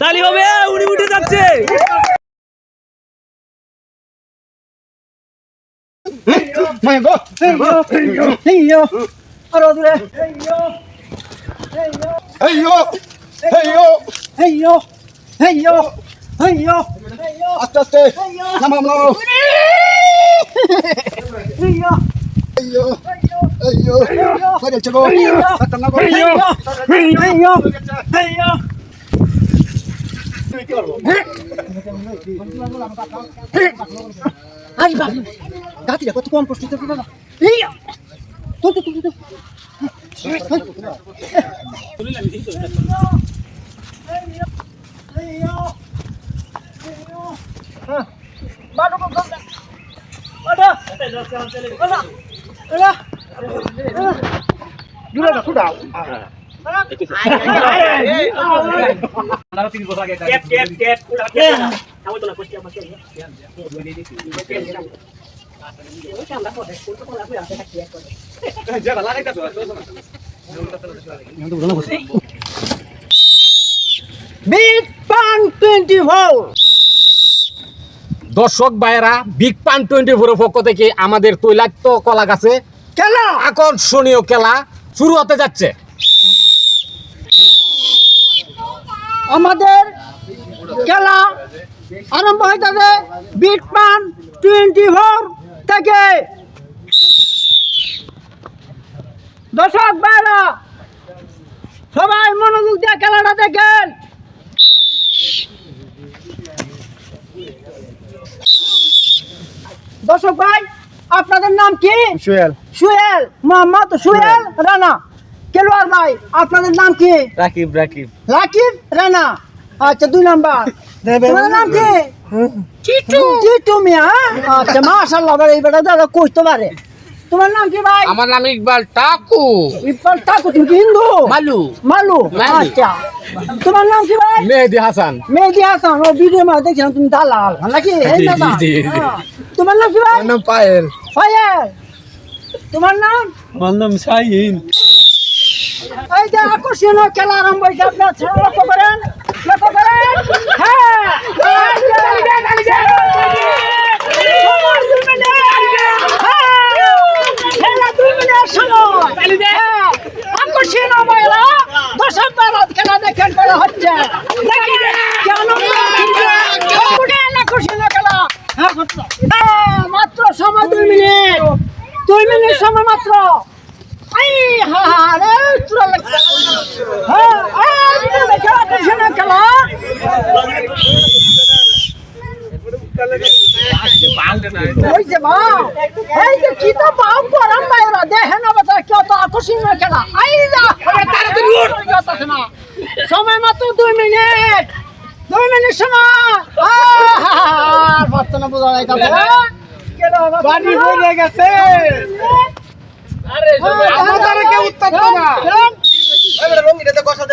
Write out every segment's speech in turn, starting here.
তালি হবে উনি উঠে যাচ্ছে আস্তে আস্তে নামাম নামাও আইয়ো কই চলো খতরনাক আই বাবা গাতি কত কম কষ্ট দিতে বাবা এই তো তো তো Yang itu bukan apa sih? Big fun twenty four দর্শক ভাইয়েরা বিগ পান টোয়েন্টি ফোরের পক্ষ থেকে আমাদের তৈলাক্ত কলা গাছে খেলা! আকর্ষণীয় খেলা শুরু হতে যাচ্ছে। আমাদের খেলা আরম্ভ হয়ে যাবে বিগ পান টোয়েন্টি ফোর থেকে। দর্শক ভাইরা সবাই মনোযোগ দিয়ে খেলাটা দেখেন। দর্শক ভাই আপনাদের নাম কি? সুয়েল। সুয়েল। মোহাম্মদ সুয়েল রানা। কেলোয়ার ভাই আপনাদের নাম কি? রাকিব রাকিব। রাকিব রানা। আচ্ছা দুই নাম্বার। তোমার নাম কি? টিটু টিটু মিয়া হ্যাঁ? আচ্ছা মাশাআল্লাহ এই বেটা দাদা কইতে পারে। তোমার নাম কি ভাই? আমার নাম ইকবাল টাকু। ইকবাল ঠাকুর তুমি কি হিন্দু? মালু। মালু। আচ্ছা। তোমার নাম কি ভাই? মেহেদি হাসান। মেহেদি হাসান ও ভিডিও মা দেখছিলাম তুমি দালাল নাকি? এই জি। হ্যাঁ। তোমার নাম কি ভাই? নাম পায়েল। ফায়ার তোমার নাম? আমার নাম শাহিন। এই যে আকর্ষণীয় খেলা আরম্ভ হয়েছে আপনার লক্ষ্য করেন লক্ষ্য করেন। হ্যাঁ। হ্যাঁ, খেলা দুই মিনিট সময়। আকর্ষণীয় মেলা, দর্শক খেলা দেখেন করা হচ্ছে। আকর্ষণীয় খেলা। হ্যাঁ, হ্যাঁ, মাত্র সময় দুই মিনিট। দুই মিনিট সময় মাত্র। হ্যাঁ খেলা। ওই যে মা এই যে কি তো বাপ গরম বাইরা দেখেন না বাচ্চা কত আকর্ষণীয় খেলা। আই যা তাড়াতাড়ি উঠ। না সময় মাত্র দুই মিনিট। দুই মিনিট সময় আহ বাচ্চা না বোঝা যায় কাছে বাড়ি হয়ে গেছে। আমাদের কেউ উত্তর তো না। হ্যাঁ দেন চেষ্টা করেন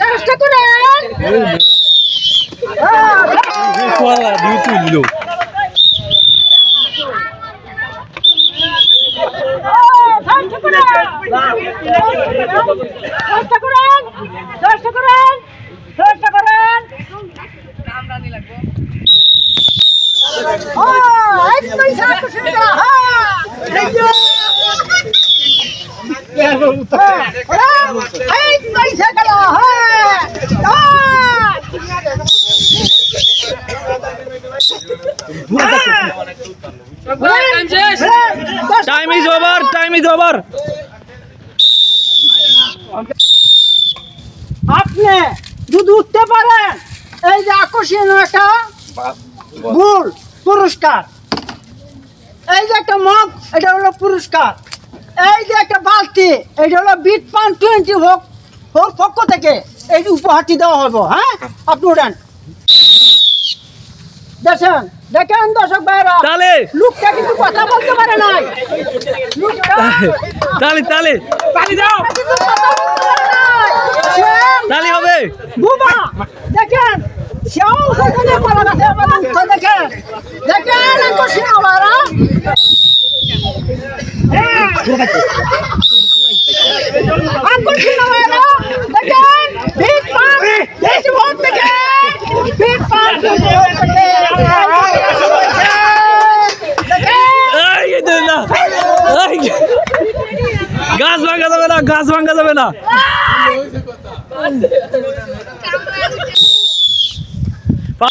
চেষ্টা করেন হ্যাঁ, কোয়ালা দিয়ে তুললো চেষ্টা করেন চেষ্টা করেন চেষ্টা করেন চেষ্টা করেন হ্যাঁ, এই পয়সা খুশি করা, হ্যাঁ, হ্যাঁ, হ্যাঁ, হ্যাঁ। হ্যাঁ, time is over time is over আপনি যদি উঠতে পারেন, এই যে আকর্ষণীয় একটা ভুল পুরস্কার। এই যে একটা মগ, এটা হলো পুরস্কার। এই যে একটা বালতি এটা হলো বিট পান টোয়েন্টি হোক হোক পক্ষ থেকে এই যে উপহারটি দেওয়া হবে হ্যাঁ? আপনি উঠেন। দেখেন দেখেন দর্শক ভাইরা তালে। লোকটা কিন্তু কথা বলতে পারে নাই। লোকটা তালে তালে তালি। দাও পারে নাই। বুবা দেখেন শিয়াল সেখানে কলা গাছে আমার দেখেন। দেখেন শিয়ালারা আঙ্কুর গাছ ভাঙা যাবে না গাছ ভাঙা যাবে না ভাই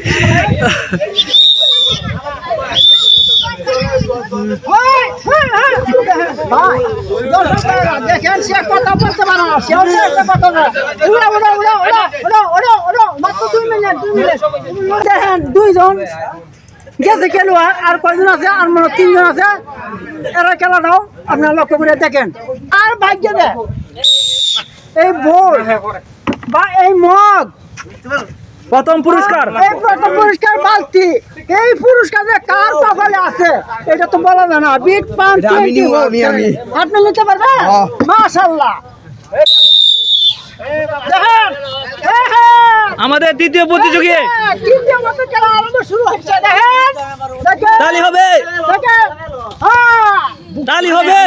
দর্শকেরা দেখেন সে কথা বলতে পারে না সে উড়া উড়া উড়া উড়া উড়া মাত্র দুই মিনিট দুই মিনিট দেখেন দুইজন গেছে খেলোয়াড় আর কয়জন আছে আর মনে তিনজন আছে এরা খেলাটাও আপনারা লক্ষ্য করে দেখেন আর ভাগ্য দেয় এই বল বা এই মগ প্রথম পুরস্কার। এই প্রথম পুরস্কার বালতি। এই পুরস্কার যে কার কপালে আছে এটা তো বলা যায় না। বিট পান টোয়েন্টি আপনি নিতে পারবেন? মাশাল্লাহ দেখেন দেখেন। আমাদের দ্বিতীয় প্রতিযোগী। তৃতীয় মতো খেলা আরম্ভ শুরু হচ্ছে দেখেন। দেখেন। তালি হবে। হ্যাঁ। তালি হবে।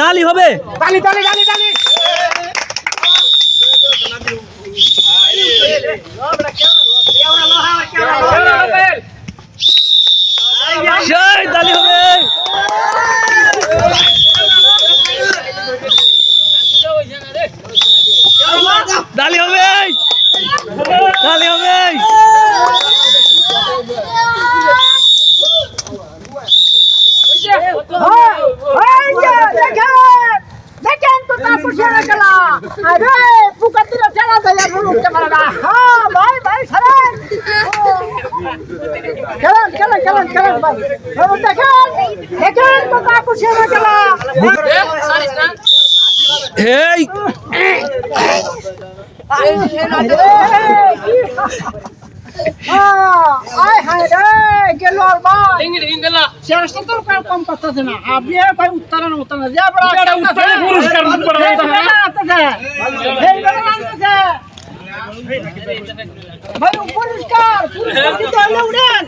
তালি হবে। তালি তালি তালি তালি। তালি হবে তালি হবে দেখেন তো তারপর সেরা খেলা। আরে খেলা দেয় আর উঠতে পারে না হ্যাঁ ভাই ভাই সারেন খেলেন খেলেন খেলেন খেলেন ভাই দেখেন দেখেন তো তারপর সেরা খেলা এই আয় হায় রে গেল আর ভাই। শেষটা তো কার কম করতেছে না? আপনি ভাই উত্তরণ উত্তরণ যে বড় উত্তরে পুরস্কার ভাই পুরস্কার পুরস্কার দিতে হলে উড়েন।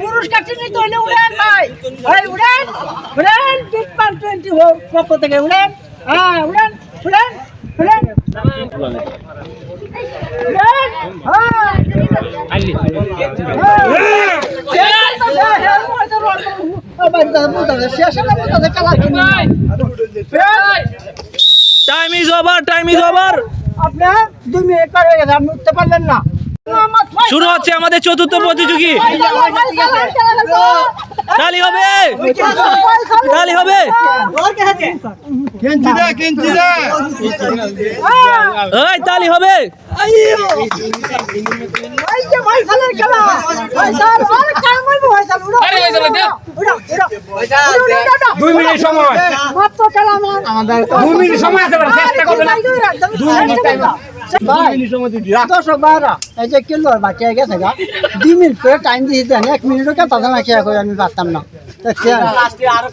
পুরস্কার নিতে হলে উড়েন ভাই। ভাই উড়েন উড়েন টিট পান টোয়েন্টি হোক পক্ষ থেকে উড়েন। হ্যাঁ উড়েন উড়েন উড়েন। উড়েন হ্যাঁ time is over time is over আপনার দুই মিনিট পার হয়ে গেছে আপনি উঠতে পারলেন না শুরু হচ্ছে আমাদের চতুর্থ প্রতিযোগী। তালি হবে। তালি হবে। এই তালি হবে। দুই মিনিট সময়। দুই মিনিট সময় আছে চেষ্টা করবেন। দর্শক ভাইরা এই যে কিলো বাকি গেছে গা দুই মিনিট করে টাইম দিয়ে দেন এক মিনিটও কে তাদের না খেয়া করে আমি পারতাম না?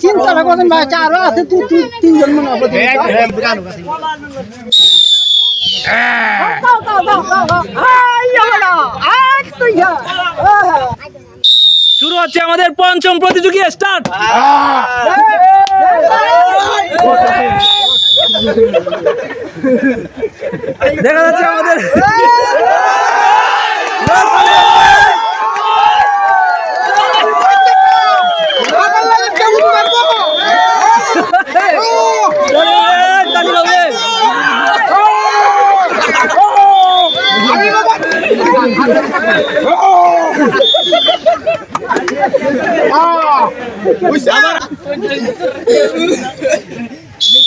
চিন্তা করছেন ভাই আরও আছে তুই তুই তিনজন মনে হবে। শুরু হচ্ছে আমাদের পঞ্চম প্রতিযোগী স্টার্ট দেখা যাচ্ছে আমাদের। তালি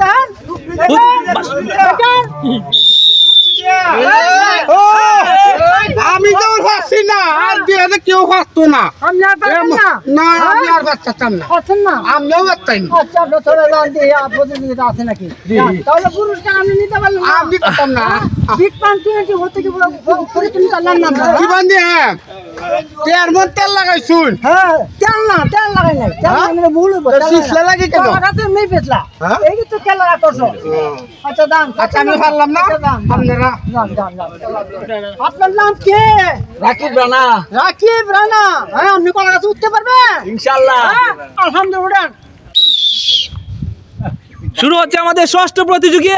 দেন আমি তো পাচ্ছি না আর দিয়ে কেউ পারতো না। না। না আমি আর পারতাম না। আমিও পারতাম না। আচ্ছা আপনার থোড়া দান দিয়ে প্রতিযোগিতা আছে নাকি? যান, তাহলে পুরস্কার আপনি নিতে পারলেন না। আমি পারতাম না। বিগ পান টোয়েন্টি হতে কি প্রতিযোগিতা নেন না কি বান্ধি হ্যাঁ তের মন তেল লাগাইছুন হ্যাঁ তেল না তেল লাগাই নাই। তেল লাগাইলে ভুল হইব তা শিশলা লাগে কেন? লাগাতে নেই পেছলা হ্যাঁ? এই তো তেল আকর্ষণ আচ্ছা আচ্ছা আমি পারলাম না। আচ্ছা। আপনারা। আপনার নাম কে রাকিব রানা রাকিব রানা হ্যাঁ আপনি কলা গাছে উঠতে পারবেন ইনশাল্লাহ হ্যাঁ, আলহামদুলিল্লাহ শুরু হচ্ছে আমাদের ষষ্ঠ প্রতিযোগী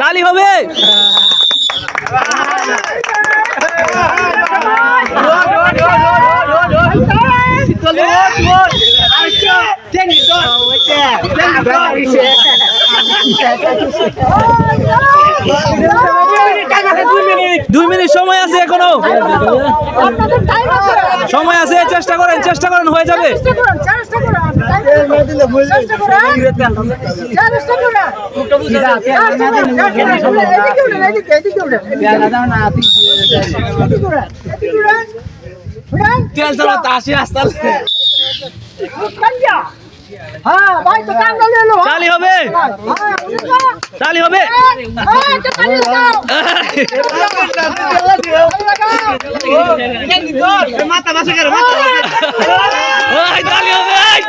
তালি হবে দুই মিনিট সময় আছে এখনও। সময় আছে চেষ্টা করেন চেষ্টা করেন হয়ে যাবে। তেল চালাতে আসি কাঞ্জা হ্যাঁ ভাই তো কাঙ্গা নিয়ে এলো তালি হবে চালি হবে এই।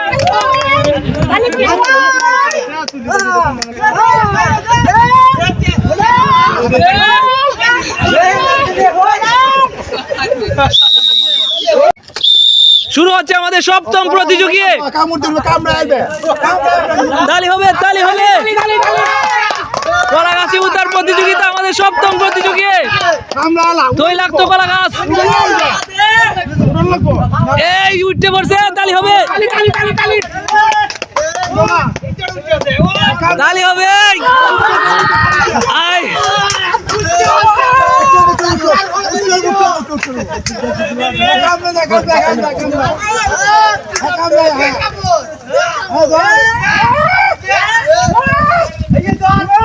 শুরু হচ্ছে আমাদের সপ্তম প্রতিযোগী। তালি হবে তালি হবে। কলা গাছি উতার প্রতিযোগিতা আমাদের সপ্তম প্রতিযোগী। তৈলাক্ত কলা গাছ এই, উঠতে পড়ছে তালি হবে। তালি হবে। আই নামি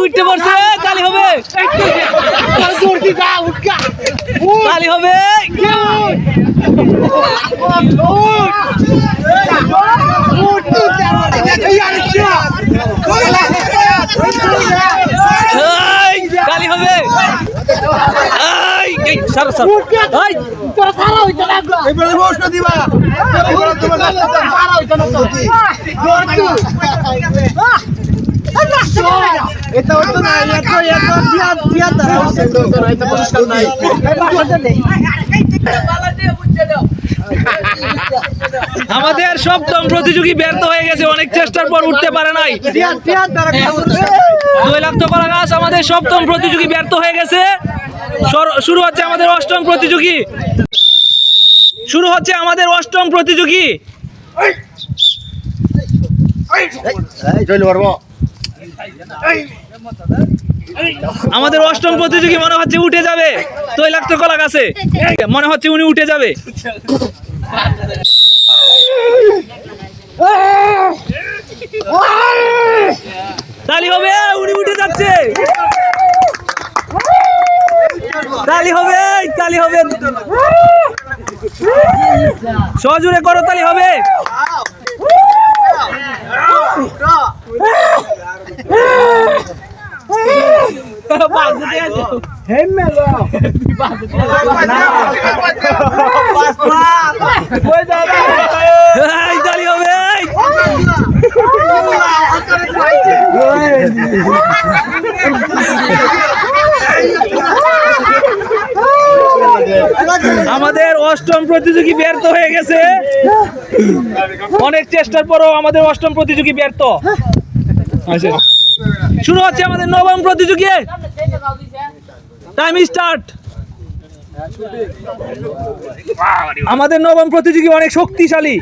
উঠতে পড়ছে তালি হবে তালি হবে তালি হবে। এই এই সর সর। এই। এবারে বসে দিবা। এবারে তোমার এটা হতো না এত এত দিয়া দিয়া তারা এটা পুরস্কার নাই। আমাদের সপ্তম প্রতিযোগী ব্যর্থ হয়ে গেছে অনেক চেষ্টার পর উঠতে পারে নাই। তৈলাক্ত কলা গাছ আমাদের সপ্তম প্রতিযোগী ব্যর্থ হয়ে গেছে। শুরু হচ্ছে আমাদের অষ্টম প্রতিযোগী। শুরু হচ্ছে আমাদের অষ্টম প্রতিযোগী। আমাদের অষ্টম প্রতিযোগী মনে হচ্ছে উঠে যাবে। তৈলাক্ত কলা গাছে? মনে হচ্ছে উনি উঠে যাবে। তালি হবে উনি উঠে যাচ্ছে। তালি হবে তালি হবে। সজোরে করো, তালি হবে। আমাদের অষ্টম প্রতিযোগী ব্যর্থ হয়ে গেছে। অনেক চেষ্টার পরও আমাদের অষ্টম প্রতিযোগী ব্যর্থ। আচ্ছা। শুরু হচ্ছে আমাদের নবম প্রতিযোগী। টাইম স্টার্ট আমাদের নবম প্রতিযোগী অনেক শক্তিশালী।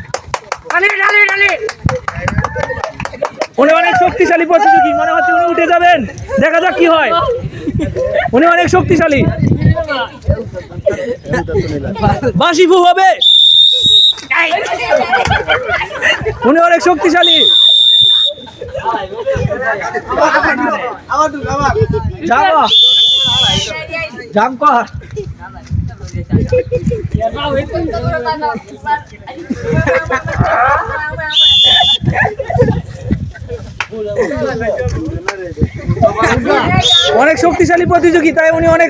উনি অনেক শক্তিশালী প্রতিযোগী। মনে হচ্ছে উনি উঠে যাবেন। দেখা যাক কি হয়। উনি অনেক শক্তিশালী। বাসিফু হবে। উনি অনেক শক্তিশালী। অনেক শক্তিশালী প্রতিযোগী তাই উনি অনেক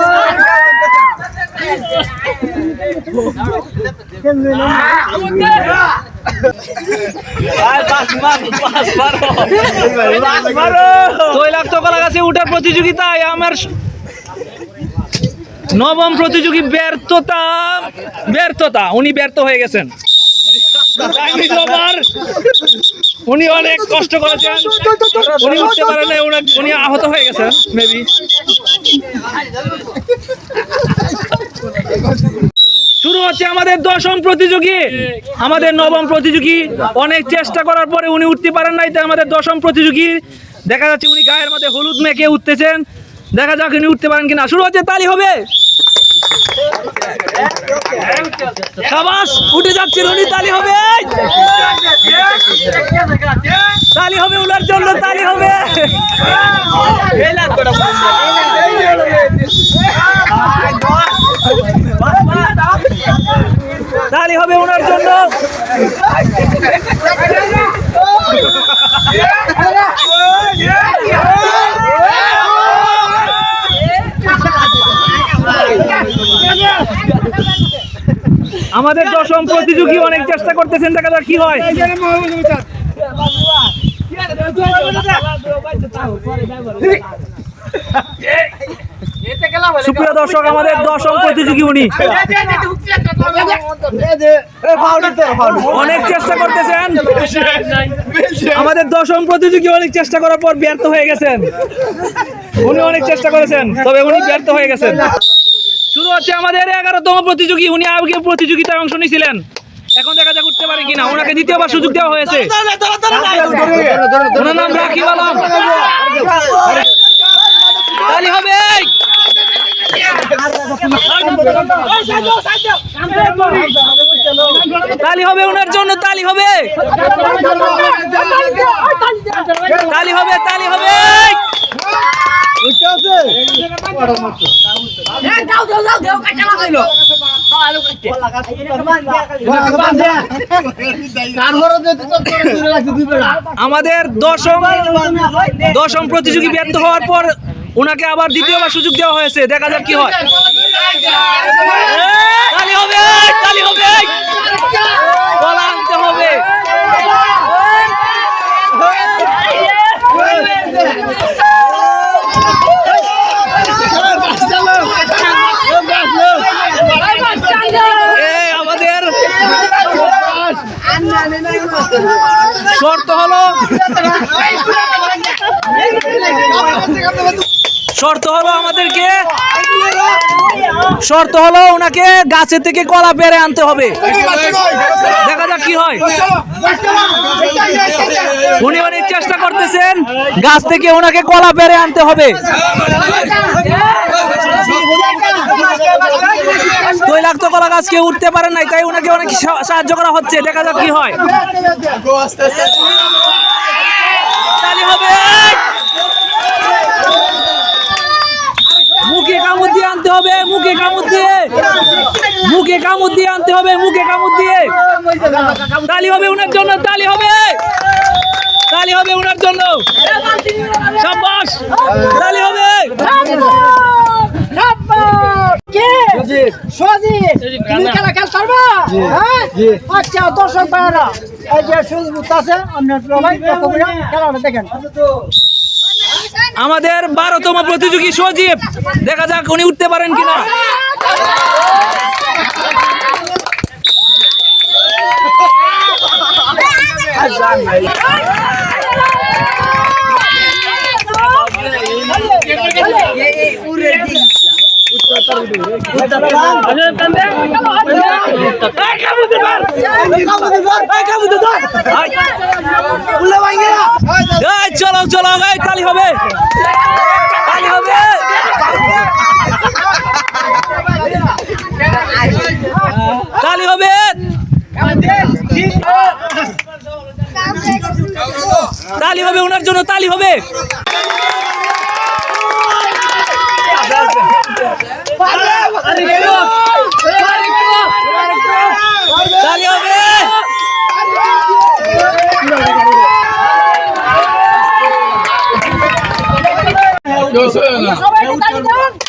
তৈলাক্ত প্রতিযোগিতায় আমার নবম প্রতিযোগী ব্যর্থতা ব্যর্থতা, উনি ব্যর্থ হয়ে গেছেন। উনি অনেক কষ্ট করেছেন উনি উঠতে পারেন উনি- আহত হয়ে গেছেন মেবি হচ্ছে আমাদের দশম প্রতিযোগী। আমাদের নবম প্রতিযোগী। অনেক চেষ্টা করার পরে উনি উঠতে পারেন নাই তাই আমাদের দশম প্রতিযোগী। দেখা যাচ্ছে উনি গায়ের মধ্যে হলুদ মেখে উঠতেছেন। দেখা যাক উনি উঠতে পারেন কিনা। শুরু হচ্ছে তালি হবে। সাবাস উঠে যাচ্ছেন উনি তালি হবে। তালি হবে উনার জন্য তালি হবে। তালি হবে ওনার জন্য। আমাদের দশম প্রতিযোগী অনেক চেষ্টা করতেছেন দেখা যাক কি হয়। সুপ্রিয় দর্শক আমাদের দশম প্রতিযোগী উনি। অনেক চেষ্টা করতেছেন। আমাদের দশম প্রতিযোগী অনেক চেষ্টা করার পর ব্যর্থ হয়ে গেছেন। উনি অনেক চেষ্টা করেছেন তবে উনি ব্যর্থ হয়ে গেছেন। শুরু হচ্ছে আমাদের এগারোতম প্রতিযোগী উনি আগে প্রতিযোগিতায় অংশ নিয়েছিলেন। এখন দেখা যাক উঠতে পারে কিনা ওনাকে দ্বিতীয়বার সুযোগ দেওয়া হয়েছে। ওনার নাম রাকিব আলম। হবে তালি হবে ওনার জন্য, তালি হবে। তালি হবে তালি হবে। আমাদের দশম দশম প্রতিযোগী ব্যর্থ হওয়ার পর ওনাকে আবার দ্বিতীয়বার সুযোগ দেওয়া হয়েছে দেখা যাক কি হয়। তালি হবে তালি হবে কলা আনতে হবে। আমাদের শর্ত হলো শর্ত হলো আমাদেরকে, শর্ত হলো ওনাকে গাছে থেকে কলা পেরে আনতে হবে। দেখা যাক কি হয়। উনি অনেক চেষ্টা করতেছেন, গাছ থেকে ওনাকে কলা পেরে আনতে হবে। তৈলাক্ত কলা গাছ কেউ উঠতে পারে নাই, তাই ওনাকে অনেক সাহায্য করা হচ্ছে। দেখা যাক কি হয়। হবে। হবে মুখে কামড় দিয়ে। মুখে কামড় দিয়ে আনতে হবে মুখে কামড় দিয়ে। তালি হবে ওনার জন্য তালি হবে। তালি হবে ওনার জন্য। সাব্বাস তালি হবে। হ্যাঁ? আচ্ছা দর্শক ভাইরা এই যে সুযোগ আছে আপনার সবাই খেলাটা দেখেন। আমাদের বারোতম প্রতিযোগী সজীব। দেখা যাক উনি উঠতে পারেন কিনা। এই, চলো চলো এই হবে তালি হবে তালি হবে তালি হবে ওনার জন্য তালি হবে।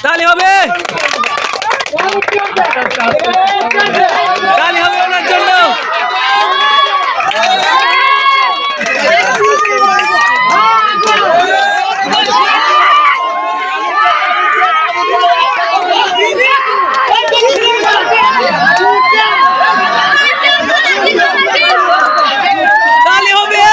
তালি হবে তালি হবে ওনার জন্য তালি হবে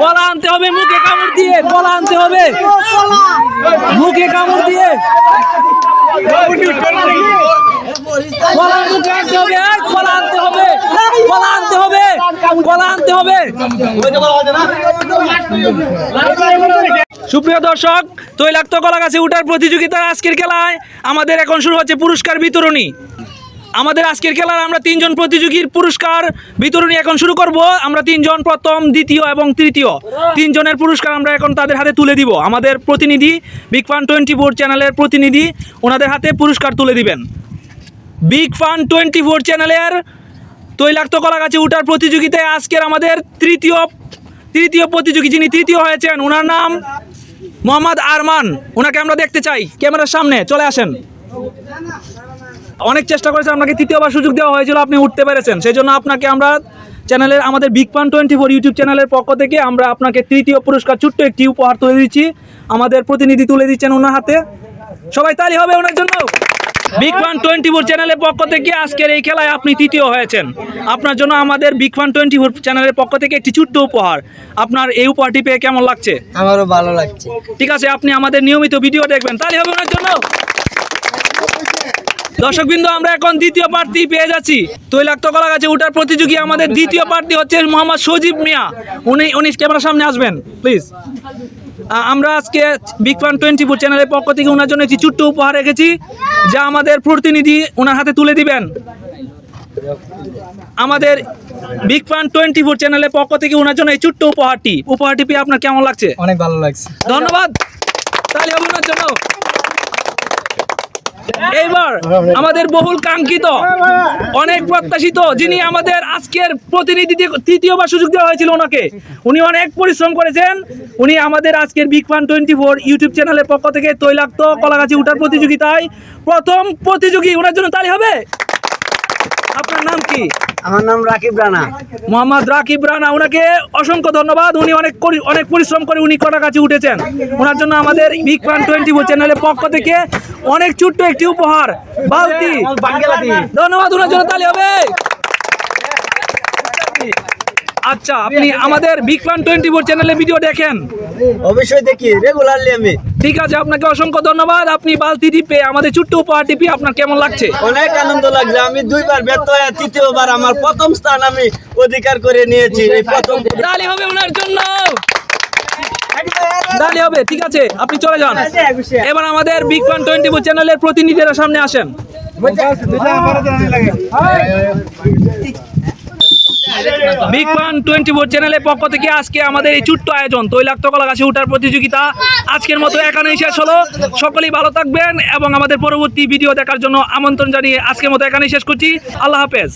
কলা আনতে হবে মুখে কামড় দিয়ে কলা আনতে হবে। মুখে কামড় দিয়ে। সুপ্রিয় দর্শক, তৈলাক্ত কলা গাছে উঠার প্রতিযোগিতার আজকের খেলায় আমাদের এখন শুরু হচ্ছে পুরস্কার বিতরণী। আমাদের আজকের খেলার আমরা তিনজন প্রতিযোগীর পুরস্কার বিতরণী এখন শুরু করব। আমরা তিনজন প্রথম, দ্বিতীয় এবং তৃতীয়। তিনজনের পুরস্কার আমরা এখন তাদের হাতে তুলে দিব। আমাদের প্রতিনিধি বিগ ফান টোয়েন্টি ফোর চ্যানেলের প্রতিনিধি, ওনাদের হাতে পুরস্কার তুলে দিবেন। বিগ ফান টোয়েন্টি ফোর চ্যানেলের তৈলাক্ত কলা গাছে উঠার প্রতিযোগিতায় আজকের আমাদের তৃতীয় তৃতীয় প্রতিযোগী যিনি তৃতীয় হয়েছেন, ওনার নাম মোহাম্মদ আরমান। ওনাকে আমরা দেখতে চাই। ক্যামেরার সামনে চলে আসেন। অনেক চেষ্টা করেছে আপনাকে তৃতীয়বার সুযোগ দেওয়া হয়েছিল আপনি উঠতে পেরেছেন। সেই জন্য আপনাকে আমরা চ্যানেলের আমাদের big fun twenty four YouTube চ্যানেলের পক্ষ থেকে আমরা আপনাকে তৃতীয় পুরস্কার ছোট্ট একটি উপহার তুলে দিচ্ছি। আমাদের প্রতিনিধি তুলে দিচ্ছেন ওনার হাতে। সবাই তালি হবে ওনার জন্য? বিগ ফান টোয়েন্টি ফোর চ্যানেলের পক্ষ থেকে আজকের এই খেলায় আপনি তৃতীয় হয়েছেন। আপনার জন্য আমাদের বিগ ফান টোয়েন্টি ফোর চ্যানেলের পক্ষ থেকে একটি ছোট্ট উপহার। আপনার এই উপহারটি পেয়ে কেমন লাগছে? আমারও ভালো লাগছে। ঠিক আছে আপনি আমাদের নিয়মিত ভিডিও দেখবেন। তাহলে হবে ওনার জন্য? দর্শকবৃন্দ আমরা এখন দ্বিতীয় প্রার্থী পেয়ে যাচ্ছি। তৈলাক্ত কলা গাছে উঠার প্রতিযোগী আমাদের দ্বিতীয় প্রার্থী হচ্ছে মোহাম্মদ সজীব মিয়া। উনি উনি ক্যামেরার সামনে আসবেন প্লিজ আমরা আজকে বিগ ফান টোয়েন্টি ফোর চ্যানেলের পক্ষ থেকে ওনার জন্য একটি ছোট্ট উপহার রেখেছি যা আমাদের প্রতিনিধি ওনার হাতে তুলে দিবেন। আমাদের বিগ ফান টোয়েন্টি ফোর চ্যানেলের পক্ষ থেকে ওনার জন্য এই ছোট্ট উপহারটি। উপহারটি পেয়ে আপনার কেমন লাগছে? অনেক ভালো লাগছে। ধন্যবাদ। তাহলে ওনার জন্য এইবার আমাদের বহুল কাঙ্ক্ষিত অনেক প্রত্যাশিত যিনি আমাদের আজকের প্রতিনিধি তৃতীয়বার সুযোগ দেওয়া হয়েছিল ওনাকে। উনি অনেক পরিশ্রম করেছেন। উনি আমাদের আজকের big fun twenty four YouTube চ্যানেলের পক্ষ থেকে তৈলাক্ত কলাগাছি উঠার প্রতিযোগিতায় প্রথম প্রতিযোগী। ওনার জন্য তাই হবে? আপনার নাম কি? আমার নাম রাকিব রানা। মোহাম্মদ রাকিব রানা ওনাকে অসংখ্য ধন্যবাদ। উনি অনেক অনেক পরিশ্রম করে উনি কটা কাছে উঠেছেন। ওনার জন্য আমাদের বিগ ফান টোয়েন্টি ফোর চ্যানেলের পক্ষ থেকে অনেক ছোট্ট একটি উপহার। বালতি। ধন্যবাদ ওনার জন্য তালি হবে। আচ্ছা আপনি আমাদের বিগ ফান টোয়েন্টি ফোর চ্যানেলে ভিডিও দেখেন অবশ্যই দেখি রেগুলারলি আমি ঠিক আছে আপনাকে অসংখ্য ধন্যবাদ আপনি বালতি পেয়ে আমাদের ছোট্ট উপহারটি পেয়ে আপনার কেমন লাগছে অনেক আনন্দ লাগছে আমি দুইবার ব্যর্থ হয়ে তৃতীয়বার আমার প্রথম স্থান আমি অধিকার করে নিয়েছি এই প্রথম তালি হবে ওনার জন্য তালি হবে ঠিক আছে আপনি চলে যান এবার আমাদের বিগ ফান টোয়েন্টি ফোর চ্যানেলের প্রতিনিধিরা সামনে আসেন বিগ পান টোয়েন্টি ফোর চ্যানেলের পক্ষ থেকে আজকে আমাদের এই ছোট্ট আয়োজন, তৈলাক্ত কলা গাছে উঠার প্রতিযোগিতা। আজকের মতো এখানেই শেষ হলো। সকলেই ভালো থাকবেন এবং আমাদের পরবর্তী ভিডিও দেখার জন্য আমন্ত্রণ জানিয়ে আজকের মতো এখানেই শেষ করছি। আল্লাহ হাফেজ।